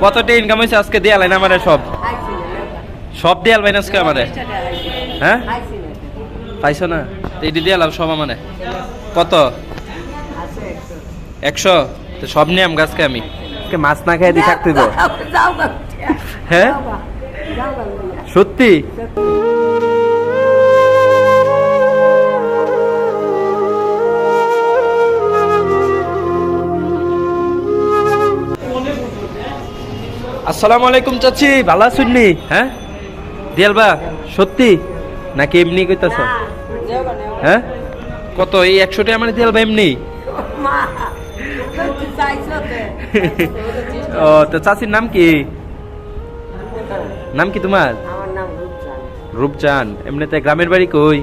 কতটা ইনকাম হয়েছে আজকে দিয়ে আলাই না আমার সব? সব দিয়ে আলবেন আজকে আমার হ্যাঁ? পাইছো না? এটি দিয়ে আলাম সব আমার কত? একশো? তো সব নিয়ে আম গাছকে আমি। আজকে মাছ না খেয়ে দিয়ে থাকতে হ্যাঁ? সত্যি? আসসালামু আলাইকুম চাচি ভালো আছেন নি? হ্যাঁ? দিয়ালবা সত্যি? নাকি এমনি কইতাছ? হ্যাঁ? কত এই একশোটা আমার দিয়ালবা এমনি? ও তো চাচির নাম কি? নাম কি তোমার? আমার নাম রূপচান এমনিতে গ্রামের বাড়ি কই?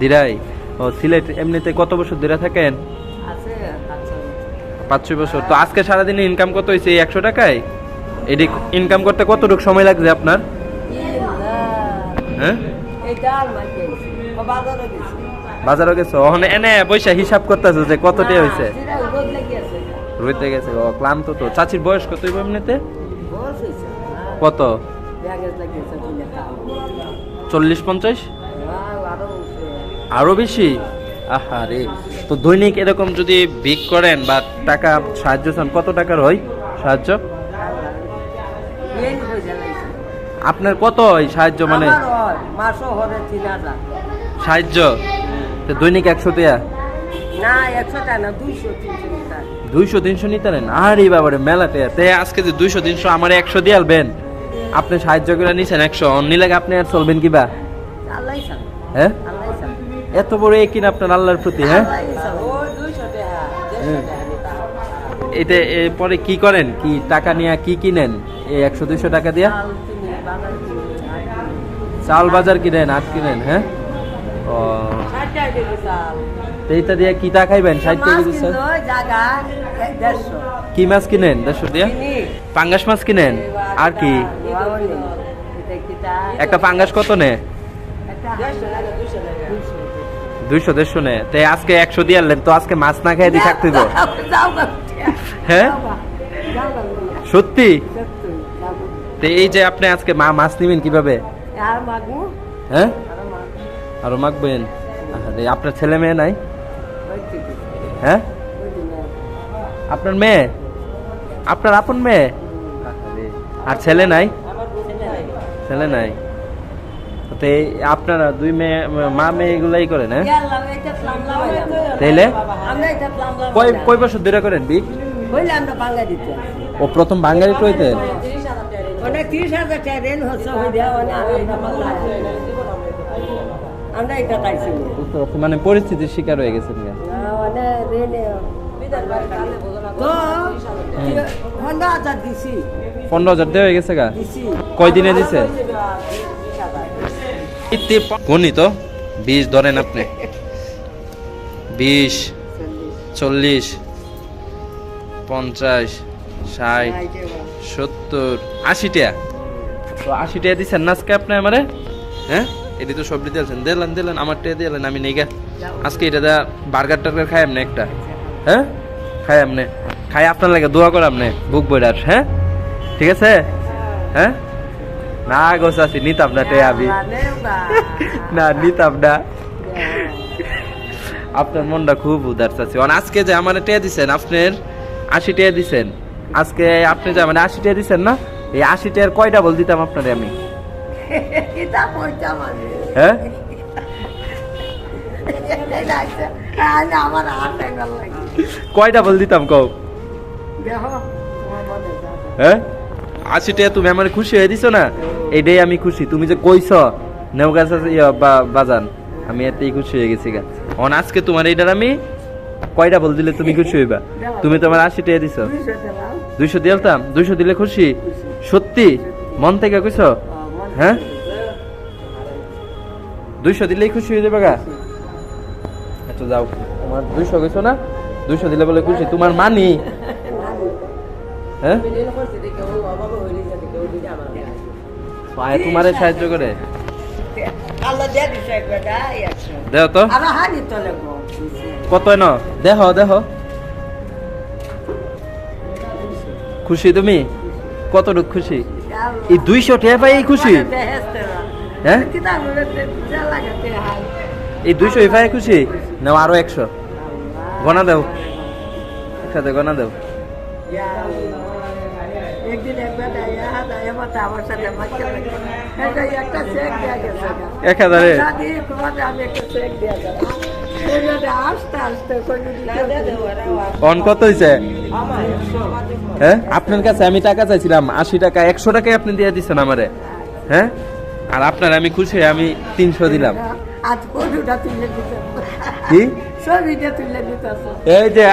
দিরাই। ও সিলেট এমনিতে কত বছর দিরা থাকেন? পাঁচ, ছয় বছর। তো আজকে সারাদিনে ইনকাম কত হয়েছে এই একশো টাকায়? এটি ইনকাম করতে কতটুকু সময় লাগছে আপনার? হ্যাঁ? বাজারও গেছো? ওখানে এনে পয়সা হিসাব করতেছো যে কত টাকা হয়েছে? রইতে গেছে, ও, ক্লান্ত তো। চাচির বয়স কত এমনিতে? কত? চল্লিশ, পঞ্চাশ? আরও বেশি? আহা রে তো দৈনিক এরকম যদি বিক করেন বা টাকা সাহায্য চান কত টাকার হয় সাহায্য? আপনার কত হয় সাহায্য মানে? হয় সাহায্য? তো দৈনিক একশো টাকা? দুইশো তিনশো নিতে নেন? আরে বাবারে মেলা টাকা। তে আজকে যে দুইশো তিনশো আমার একশো দিয়ে আলবেন। আপনি সাহায্য করে নিছেন একশো। নিলে আপনি আর চলবেন কিবা হ্যাঁ? এত বড় একিন আপনার আল্লাহর প্রতি হ্যাঁ? টাকা টাকা এটা পরে কি করেন? কি টাকা নিয়ে কি কিনেন? এই একশো দুইশো টাকা দিয়া? চাল বাজার কিনি কিনেন আট কিনেন হ্যাঁ? ও। টাকা এইটা দিয়ে কি টা খাইবেন? ষাট কেজি স্যার। কি মাছ কিনেন? দেড়শো দিয়া? পাঙ্গাস মাছ কিনেন? আর কি? একটা পাঙ্গাস কত নে? দুইশো দেড়শো নে তো আজকে একশো দিয়ে আনলেন তো আজকে মাছ না খেয়ে দিয়ে থাকতে হ্যাঁ? সত্যি? তো এই যে আপনি আজকে মা মাছ নিবেন কীভাবে? হ্যাঁ? আরও মাখবেন? আপনার ছেলে মেয়ে নাই? হ্যাঁ? আপনার মেয়ে? আপনার আপন মেয়ে? আর ছেলে নাই। ছেলে নাই। তো আপনারা দুই মেয়ে মা মেয়ে এগুলাই করেন হ্যাঁ? তাইলে? কয় কয় বছর ধরে করেন বিক ও প্রথম বাঙালি কইতেন মানে পরিস্থিতির শিকার হয়ে গেছেন তো পনেরো হাজার দেওয়া হয়ে গেছে গা? কয়দিনে দিছে। কোনই তো বিশ ধরেন আপনি। বিশ, চল্লিশ, পঞ্চাশ, ষাট, সত্তর, আশি টাকা তো আশি টাকা দিচ্ছেন না আজকে আপনি আমারে? হ্যাঁ? এটি তো সবজি দিয়েছেন। দিলেন দিলেন, আমার টাকা দিলেন, আমি নেই আজকে এটা দা বার্গার টার্গার খাই আপনি একটা। হ্যাঁ? খাই আপনি খাই আপনার লাগে, দোয়া করে আপনি বুক বইডার হ্যাঁ? ঠিক আছে? হ্যাঁ? না গোছ আছি নিতাম না টেয়া আমি। না নিতাম না। আপনার মনটা খুব উদার চাচ্ছি আজকে যে আমার টেয়া দিছেন আপনার আশি টেয়া দিছেন। আজকে আপনি যে মানে আশি টেয়া দিছেন না এই আশি টেয়ার কয়টা বল দিতাম আপনারে আমি? মানে। হ্যাঁ? আমার হাত একবার লাগে। কয়টা বল দিতাম কও? হ্যাঁ? আশি টেয়া তুমি আমার খুশি হয়ে দিছো না? এইটাই আমি খুশি। তুমি যে কইছ, নেওগাছ বাজান, আমি এতেই খুশি হয়ে গেছি গা। অন, আজকে তোমার এইটার আমি কয়টা বল দিলে তুমি খুশি হইবা? তুমি তোমার আশি টাকা দিছো। দুইশো দিলতাম দুইশো দিলে খুশি। সত্যি? মন থেকে কইছ? হ্যাঁ? দুইশো দিলেই খুশি হয়ে যাবে গা। আচ্ছা যাও। তোমার দুইশো কইছো না? দুইশো দিলে বলে খুশি। তোমার মানি? হ্যাঁ? পায়ে তোমারে সাহায্য করে। দেও তো। কত ন দেহ দেহ। খুশি তুমি? কতটুকু খুশি? এই দুইশো টাকা পাই খুশি? হ্যাঁ? এই দুইশো এফআই খুশি? নাও আরও একশো। গনা দেও। একসাথে গনা দাও। এক হাজারে? কোনো অন কত হয়েছে হ্যাঁ? আপনার কাছে আমি টাকা চাইছিলাম আশি টাকা একশো টাকায় আপনি দিয়ে দিচ্ছেন আমারে। হ্যাঁ? আর আপনার আমি খুশি আমি তিনশো দিলাম। কি? এই যে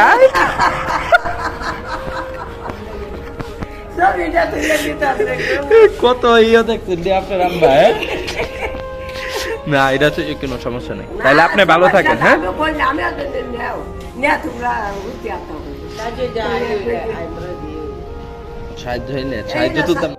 কত ইয়ে দেখছেন যে আপনার আম্মা হ্যাঁ? না এটা তো কোনো সমস্যা নেই। তাহলে আপনি ভালো থাকেন হ্যাঁ? সাহায্য হইলে সাহায্য তুলতাম